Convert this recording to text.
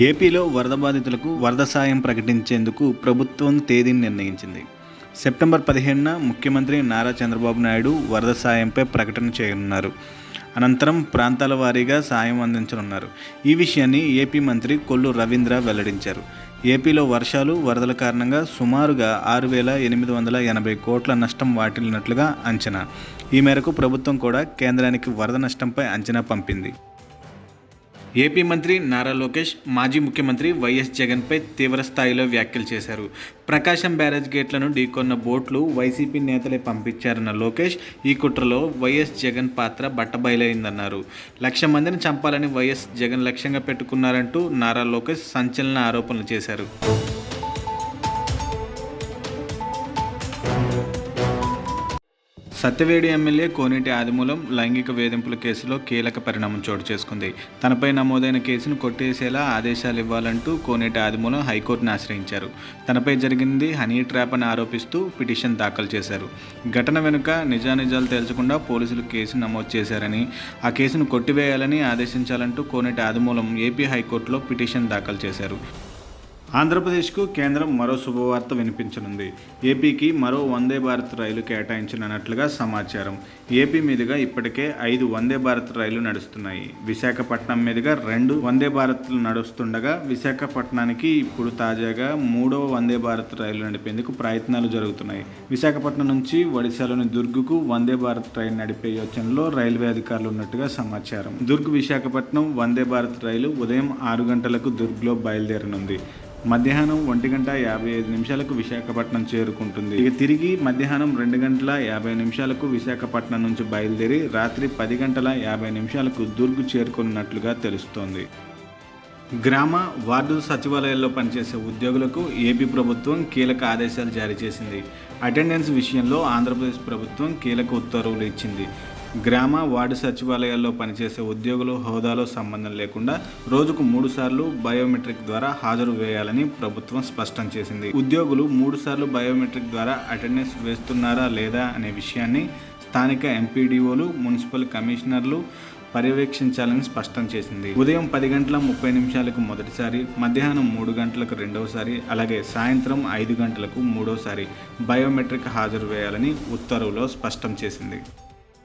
ఏపీలో వరద బాధితులకు వరద సాయం ప్రకటించేందుకు ప్రభుత్వం తేదీని నిర్ణయించింది. సెప్టెంబర్ పదిహేనున ముఖ్యమంత్రి నారా చంద్రబాబు నాయుడు వరద సాయంపై ప్రకటన చేయనున్నారు. అనంతరం ప్రాంతాల వారీగా సాయం అందించనున్నారు. ఈ విషయాన్ని ఏపీ మంత్రి కొల్లు రవీంద్ర వెల్లడించారు. ఏపీలో వర్షాలు వరదల కారణంగా సుమారుగా ఆరు వేల ఎనిమిది వందల ఎనభై కోట్ల నష్టం వాటిల్లినట్లుగా అంచనా. ఈ మేరకు ప్రభుత్వం కూడా కేంద్రానికి వరద నష్టంపై అంచనా పంపింది. ఏపీ మంత్రి నారా లోకేష్ మాజీ ముఖ్యమంత్రి వైఎస్ జగన్పై తీవ్రస్థాయిలో వ్యాఖ్యలు చేశారు. ప్రకాశం బ్యారేజ్ గేట్లను ఢీకొన్న బోట్లు వైసీపీ నేతలే పంపించారన్న లోకేష్ ఈ కుట్రలో వైఎస్ జగన్ పాత్ర బట్టబయలైందన్నారు. లక్ష మందిని చంపాలని వైఎస్ జగన్ లక్ష్యంగా పెట్టుకున్నారంటూ నారా లోకేష్ సంచలన ఆరోపణలు చేశారు. సత్యవేడి ఎమ్మెల్యే కోనేటి ఆదిమూలం లైంగిక వేధింపుల కేసులో కీలక పరిణామం చోటు చేసుకుంది. తనపై నమోదైన కేసును కొట్టేసేలా ఆదేశాలు ఇవ్వాలంటూ కోనేటి ఆదిమూలం హైకోర్టును ఆశ్రయించారు. తనపై జరిగింది హనీ ట్రాప్ అని ఆరోపిస్తూ పిటిషన్ దాఖలు చేశారు. ఘటన వెనుక నిజానిజాలు తేల్చకుండా పోలీసులు కేసు నమోదు చేశారని ఆ కేసును కొట్టివేయాలని ఆదేశించాలంటూ కోనేటి ఆదిమూలం ఏపీ హైకోర్టులో పిటిషన్ దాఖలు చేశారు. ఆంధ్రప్రదేశ్కు కేంద్రం మరో శుభవార్త వినిపించనుంది. ఏపీకి మరో వందే భారత్ రైలు కేటాయించనున్నట్లుగా సమాచారం. ఏపీ మీదుగా ఇప్పటికే ఐదు వందే భారత్ రైలు నడుస్తున్నాయి. విశాఖపట్నం మీదుగా రెండు వందే భారత్లు నడుస్తుండగా విశాఖపట్నానికి ఇప్పుడు తాజాగా మూడవ వందే భారత్ రైలు నడిపేందుకు ప్రయత్నాలు జరుగుతున్నాయి. విశాఖపట్నం నుంచి ఒడిశాలోని దుర్గ్కు వందే భారత్ రైలు నడిపే యోచనలో రైల్వే అధికారులు ఉన్నట్టుగా సమాచారం. దుర్గ్ విశాఖపట్నం వందే భారత్ రైలు ఉదయం ఆరు గంటలకు దుర్గ్లో బయలుదేరనుంది. మధ్యాహ్నం ఒంటి గంట యాభై ఐదు నిమిషాలకు విశాఖపట్నం చేరుకుంటుంది. ఇక తిరిగి మధ్యాహ్నం రెండు గంటల యాభై నిమిషాలకు విశాఖపట్నం నుంచి బయలుదేరి రాత్రి పది గంటల యాభై నిమిషాలకు దుర్గ్ చేరుకున్నట్లుగా తెలుస్తోంది. గ్రామ వార్డు సచివాలయాల్లో పనిచేసే ఉద్యోగులకు ఏపీ ప్రభుత్వం కీలక ఆదేశాలు జారీ చేసింది. అటెండెన్స్ విషయంలో ఆంధ్రప్రదేశ్ ప్రభుత్వం కీలక ఉత్తర్వులు ఇచ్చింది. గ్రామ వార్డు సచివాలయాల్లో పనిచేసే ఉద్యోగులు హోదాలో సంబంధం లేకుండా రోజుకు మూడు సార్లు బయోమెట్రిక్ ద్వారా హాజరు వేయాలని ప్రభుత్వం స్పష్టం చేసింది. ఉద్యోగులు మూడు సార్లు బయోమెట్రిక్ ద్వారా అటెండెన్స్ వేస్తున్నారా లేదా అనే విషయాన్ని స్థానిక ఎంపీడీఓలు మున్సిపల్ కమిషనర్లు పర్యవేక్షించాలని స్పష్టం చేసింది. ఉదయం పది గంటల ముప్పై నిమిషాలకు మొదటిసారి మధ్యాహ్నం మూడు గంటలకు రెండవసారి అలాగే సాయంత్రం ఐదు గంటలకు మూడోసారి బయోమెట్రిక్ హాజరు వేయాలని ఉత్తర్వులో స్పష్టం చేసింది.